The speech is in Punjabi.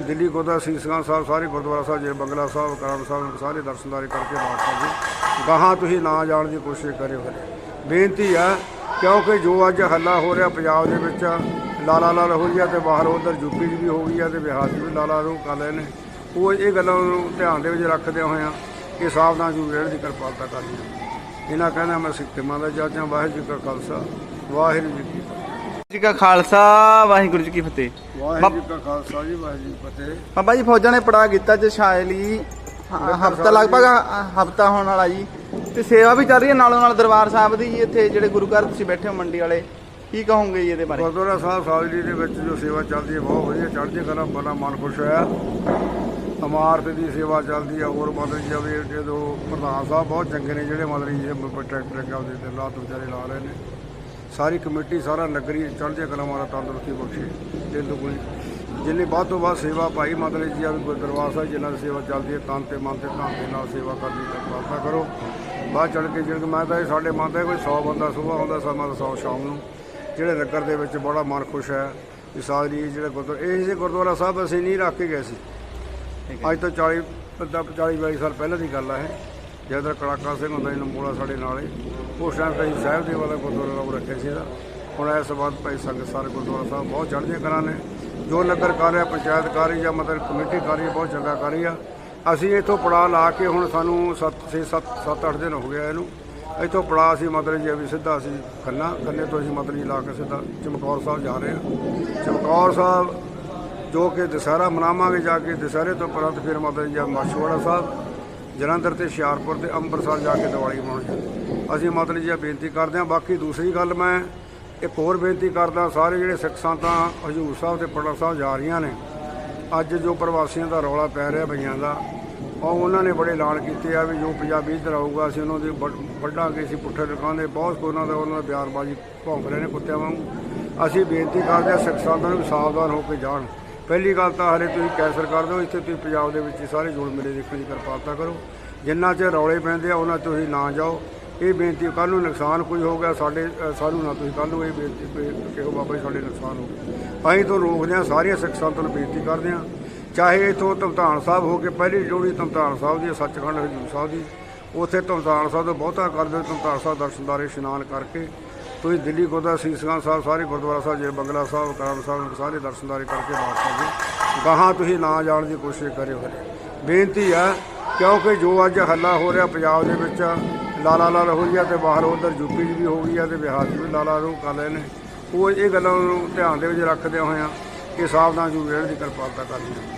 ਦਿੱਲੀ ਗੁਰਦੁਆਰਾ ਸੀਸਗੰਜ ਸਾਹਿਬ, ਸਾਰੇ ਗੁਰਦੁਆਰਾ ਸਾਹਿਬ ਜੇ ਬੰਗਲਾ ਸਾਹਿਬ, ਕਰਮ ਸਾਹਿਬ ਸਾਰੇ ਦਰਸ਼ਨਦਾਰੀ ਕਰਕੇ ਬਾਦਸ਼ਾਹ ਜੀ। ਗਾਹਾਂ ਤੁਸੀਂ ਨਾ ਜਾਣ ਦੀ ਕੋਸ਼ਿਸ਼ ਕਰਿਓ ਹਲੇ ਬੇਨਤੀ ਆ ਕਿਉਂਕਿ ਜੋ ਅੱਜ ਹੱਲਾ ਹੋ ਰਿਹਾ ਪੰਜਾਬ ਦੇ ਵਿੱਚ, ਲਾਲਾ ਲਾਲ ਹੋਈ ਆ ਹੈ ਤੇ ਬਾਹਰ ਉਧਰ ਯੂਪੀ 'ਚ ਵੀ ਹੋ ਗਈ ਹੈ ਤੇ ਬਿਹਾਰ 'ਚ ਵੀ ਲਾਲਾ ਨੂੰ ਕਰ ਲਏ ਨੇ। ਉਹ ਇਹ ਗੱਲਾਂ ਨੂੰ ਧਿਆਨ ਦੇ ਵਿੱਚ ਰੱਖਦੇ ਹੋਏ ਆ ਕਿ ਸਾਵਧਾਨ ਜੂ ਰਹਿਣ ਦੀ ਕਿਰਪਾਲਤਾ ਕਰਨੀ ਹੈ। ਇਹਨਾਂ ਕਹਿੰਦਾ, ਮੈਂ ਸਿੱਖ ਮਾਂ ਦਾ ਜਾਚਾਂ ਹਾਂ ਵਾਹਿਗੁਰੂ ਜੀ ਕਾ ਖਾਲਸਾ, ਵਾਹਿਗੁਰੂ ਜੀ ਕੀ ਫਤਿਹ। ਜੀ ਕਾ ਖਾਲਸਾ ਵਾਹਿਗੁਰੂ ਜੀ ਕੀ ਫਤਿਹ। ਵਾਹਿਗੁਰੂ ਜੀ ਕਾ ਖਾਲਸਾ ਜੀ ਵਾਹਿਗੁਰੂ ਜੀ ਫਤਿਹ। ਬਾਬਾ ਜੀ ਫੌਜਾਂ ਨੇ ਪੜਾ ਕੀਤਾ ਚ ਸ਼ਾਇਲੀ ਹਫਤਾ ਲਗਭਗ ਹਫਤਾ ਹੋਣ ਵਾਲਾ ਜੀ। ਤੇ ਸੇਵਾ ਵੀ ਚੱਲ ਰਹੀ ਹੈ ਨਾਲੋਂ ਨਾਲ ਦਰਬਾਰ ਸਾਹਿਬ ਦੀ ਜੀ ਇੱਥੇ ਜਿਹੜੇ ਗੁਰੂ ਘਰ ਤੁਸੀਂ ਬੈਠੇ ਹੋ ਮੰਡੀ ਵਾਲੇ ਕੀ ਕਹੋਗੇ ਜੀ ਇਹਦੇ ਬਾਰੇ? ਗੁਰਦੁਆਰਾ ਸਾਹਿਬ ਸਾਜਲੀ ਦੇ ਵਿੱਚ ਜੋ ਸੇਵਾ ਚੱਲਦੀ ਹੈ ਬਹੁਤ ਵਧੀਆ ਚੜ੍ਹਦੀ ਕਲਾ ਬੜਾ ਮਨ ਖੁਸ਼ ਹੋਇਆ। ਇਮਾਰਤ ਦੀ ਸੇਵਾ ਚੱਲਦੀ ਹੈ ਹੋਰ ਮਤਲਬ ਜਿਵੇਂ ਜਦੋਂ ਪ੍ਰਧਾਨ ਸਾਹਿਬ ਬਹੁਤ ਚੰਗੇ ਨੇ ਜਿਹੜੇ ਮਤਲਬ ਜੀ ਟਰੈਕਟਰ ਉਹਦੇ ਤੇ ਲਾਤ ਵਿਚਾਰੇ ਲਾ ਰਹੇ ਨੇ। ਸਾਰੀ ਕਮੇਟੀ ਸਾਰਾ ਨਗਰੀ ਚੜ੍ਹਦੀ ਕਲਾ ਮਾਰਾ ਤੰਦਰੁਸਤੀ ਬਖਸ਼ੇ। ਦਿਲ ਦੁਗਣੀ ਜਿੰਨੀ ਵੱਧ ਤੋਂ ਵੱਧ ਸੇਵਾ ਭਾਈ ਮਤਲਬ ਜੀ ਆ ਵੀ ਦਰਬਾਰ ਸਾਹਿਬ ਜਿਨ੍ਹਾਂ ਦੀ ਸੇਵਾ ਚੱਲਦੀ ਹੈ ਤਨ ਤੇ ਮਨ ਤੇ ਧਨ ਦੇ ਨਾਲ ਸੇਵਾ ਕਰਨ ਦੀ ਕਿਰਪਾਲਤਾ ਕਰੋ। ਬਾਅਦ ਚੜ ਕੇ ਜਿਹੜੇ ਮੈਂ ਤਾਂ ਇਹ ਸਾਡੇ ਮਨ ਦਾ ਕੋਈ 100 ਬੰਦਾ ਸੁਬਾਹ ਹੁੰਦਾ ਸਮਾਂ ਤਾਂ 100 ਸ਼ਾਮ ਨੂੰ। ਜਿਹੜੇ ਨਗਰ ਦੇ ਵਿੱਚ ਬੜਾ ਮਨ ਖੁਸ਼ ਹੈ ਵੀ ਸਾਰੀ ਜਿਹੜੇ ਗੁਰਦੁਆਰਾ ਇਹ ਜਿਹੇ ਗੁਰਦੁਆਰਾ ਸਾਹਿਬ ਅਸੀਂ ਨਹੀਂ ਰੱਖ ਕੇ ਗਏ ਸੀ। ਅੱਜ ਤੋਂ 40 ਪੰਜਾਹ- 40 42 ਸਾਲ ਪਹਿਲਾਂ ਦੀ ਗੱਲ ਹੈ ਜਦੋਂ ਕੜਾਕਾ ਸਿੰਘ ਹੁੰਦਾ ਸੀ ਨਮੋਲਾ ਸਾਡੇ ਨਾਲ ਹੀ ਉਸ ਟਾਈਮ ਤਾਂ ਸਾਹਿਬ ਦੇ ਵਾਲਾ ਗੁਰਦੁਆਰਾ ਨਾਮ ਰੱਖਿਆ ਸੀ ਇਹਦਾ। ਹੁਣ ਇਸ ਸੰਬੰਧ ਭਾਈ ਸੰਗਤ ਸਾਰੇ ਗੁਰਦੁਆਰਾ ਸਾਹਿਬ ਬਹੁਤ ਚੜ੍ਹਦੀਆਂ ਕਰਾਂ ਨੇ। ਜੋ ਨਗਰ ਕਰ ਰਿਹਾ ਪੰਚਾਇਤ ਕਰ ਰਹੀ ਜਾਂ ਮਤਲਬ ਕਮੇਟੀ ਕਰ ਰਹੀ ਹੈ ਬਹੁਤ ਚੰਗਾ ਕਰ ਰਹੀ ਆ। ਅਸੀਂ ਇੱਥੋਂ ਪੜਾ ਲਾ ਕੇ ਹੁਣ ਸਾਨੂੰ 7 6 7 7 8 ਦਿਨ ਹੋ ਗਿਆ ਇਹਨੂੰ। ਇੱਥੋਂ ਪੜਾ ਅਸੀਂ ਮਤਲਬ ਜੀ ਵੀ ਸਿੱਧਾ ਅਸੀਂ ਖੰਨਾ, ਖੰਨੇ ਤੋਂ ਅਸੀਂ ਮਤਲਬ ਜੀ ਲਾ ਕੇ ਸਿੱਧਾ ਚਮਕੌਰ ਸਾਹਿਬ ਜਾ ਰਹੇ ਹਾਂ ਚਮਕੌਰ ਸਾਹਿਬ ਜੋ ਕਿ ਦੁਸਹਿਰਾ ਮਨਾਵਾਂਗੇ ਜਾ ਕੇ ਦੁਸਹਿਰੇ ਤੋਂ ਪਰੰਤ ਫਿਰ ਮਤਲਬ ਜੀ ਮਾਛੀਵਾੜਾ ਸਾਹਿਬ। ਜਲੰਧਰ ਤੇ ਹੁਸ਼ਿਆਰਪੁਰ ਤੇ ਅੰਮ੍ਰਿਤਸਰ ਜਾ ਕੇ ਦੀਵਾਲੀ ਮਨਾਉਣੀ ਅਸੀਂ ਮਤਲਬ ਜੀ ਇਹ ਬੇਨਤੀ ਕਰਦੇ ਹਾਂ। ਬਾਕੀ ਦੂਸਰੀ ਗੱਲ ਮੈਂ ਇੱਕ ਹੋਰ ਬੇਨਤੀ ਕਰਦਾ। ਸਾਰੇ ਜਿਹੜੇ ਸਿੱਖ ਸੰਤਾਂ, ਹਜੂਰ ਸਾਹਿਬ ਤੇ ਪਟਨਾ ਸਾਹਿਬ ਜਾ ਰਹੀਆਂ ਨੇ, ਅੱਜ ਜੋ ਪ੍ਰਵਾਸੀਆਂ ਦਾ ਰੌਲਾ ਪੈ ਰਿਹਾ ਬਈਆਂ ਦਾ, ਉਹ ਉਹਨਾਂ ਨੇ ਬੜੇ ਐਲਾਨ ਕੀਤੇ ਆ ਵੀ ਜੋ ਪੰਜਾਬੀ ਇੱਧਰ ਆਊਗਾ, ਅਸੀਂ ਉਹਨਾਂ ਦੇ ਵੱਢ- ਵੱਢਾਂਗੇ, ਅਸੀਂ ਪੁੱਠੇ ਟਿਕਾਉਂਦੇ ਬਹੁਤ ਕੋਈ ਉਹਨਾਂ ਦਾ ਉਹਨਾਂ ਦਾ ਬਿਆਨਬਾਜ਼ੀ ਭੌਂਕ ਰਹੇ ਨੇ ਕੁੱਤਿਆਂ ਵਾਂਗੂ। ਅਸੀਂ ਬੇਨਤੀ ਕਰਦੇ ਹਾਂ ਸਿੱਖ ਸੰਤਾਂ ਨੂੰ ਵੀ ਸਾਵਧਾਨ ਹੋ ਕੇ ਜਾਣ। ਪਹਿਲੀ ਗੱਲ ਤਾਂ ਹਰੇ ਤੁਸੀਂ ਕੈਂਸਲ ਕਰ ਦਿਓ ਇੱਥੇ ਤੁਸੀਂ ਪੰਜਾਬ ਦੇ ਵਿੱਚ ਹੀ ਸਾਰੇ ਜੁੜ ਮਿਲੇ ਦੇਖਣ ਦੀ ਕਿਰਪਾਲਤਾ ਕਰੋ। ਜਿੰਨਾ 'ਚ ਰੌਲੇ ਪੈਂਦੇ ਆ ਉਹਨਾਂ 'ਚ ਤੁਸੀਂ ਨਾ ਜਾਓ। ਇਹ ਬੇਨਤੀ ਕੱਲ ਨੂੰ ਨੁਕਸਾਨ ਕੋਈ ਹੋ ਗਿਆ ਸਾਡੇ ਸਾਨੂੰ ਨਾ ਤੁਸੀਂ ਕੱਲ ਨੂੰ ਇਹ ਬੇਨਤੀ ਵੀ ਕਿਹੋ ਬਾਬਾ ਜੀ ਸਾਡੇ ਨੁਕਸਾਨ ਹੋ ਗਿਆ ਅਸੀਂ ਤੋਂ ਰੋਕਦੇ ਹਾਂ ਸਾਰੀਆਂ ਸਿੱਖ ਸੰਤਾਂ ਨੂੰ ਬੇਨਤੀ ਕਰਦੇ ਹਾਂ ਚਾਹੇ ਇਥੋਂ ਤਮਤਾਨ ਸਾਹਿਬ ਹੋ ਕੇ ਪਹਿਲੀ ਜੋੜੀ ਧਮਤਾਨ ਸਾਹਿਬ ਦੀ ਹੈ, ਸੱਚਖੰਡ ਹਜੂਰ ਸਾਹਿਬ ਦੀ। ਉੱਥੇ ਧਮਤਾਨ ਸਾਹਿਬ ਤੋਂ ਬਹੁਤਾ ਕਰਦੇ ਧਮਤਾਨ ਸਾਹਿਬ ਦਰਸ਼ਨਦਾਰੇ ਇਸ਼ਨਾਨ ਕਰਕੇ ਤੁਸੀਂ ਦਿੱਲੀ ਗੁਰਦੁਆਰਾ ਸੀਸਗੰਜ ਸਾਹਿਬ, ਸਾਰੇ ਗੁਰਦੁਆਰਾ ਸਾਹਿਬ ਜੇ ਬੰਗਲਾ ਸਾਹਿਬ ਕਰਮ ਸਾਹਿਬ, ਸਾਰੇ ਦਰਸ਼ਨਦਾਰੀ ਕਰਕੇ ਬਾਦਸ਼ਾਹ ਜੀ ਗਾਹਾਂ ਤੁਸੀਂ ਨਾ ਜਾਣ ਦੀ ਕੋਸ਼ਿਸ਼ ਕਰਿਓ ਹਰੇ ਬੇਨਤੀ ਆ ਕਿਉਂਕਿ ਜੋ ਅੱਜ ਹੱਲਾ ਹੋ ਰਿਹਾ ਪੰਜਾਬ ਦੇ ਵਿੱਚ, ਲਾਲਾ ਲਾਲ ਹੋ ਰਹੀ ਹੈ ਤੇ ਬਾਹਰ ਉਧਰ ਯੂਪੀ 'ਚ ਵੀ ਹੋ ਗਈ ਹੈ ਤੇ ਬਿਹਾਰ 'ਚ ਵੀ ਲਾਲਾ ਨੂੰ ਕਰ ਰਹੇ ਨੇ। ਉਹ ਇਹ ਗੱਲਾਂ ਨੂੰ ਧਿਆਨ ਦੇ ਵਿੱਚ ਰੱਖਦੇ ਹੋਏ ਆ ਕਿ ਸਾਵਧਾਨ ਜੂ ਰਹਿਣ ਦੀ ਕਿਰਪਾਲਤਾ ਕਰਨੀ ਹੈ।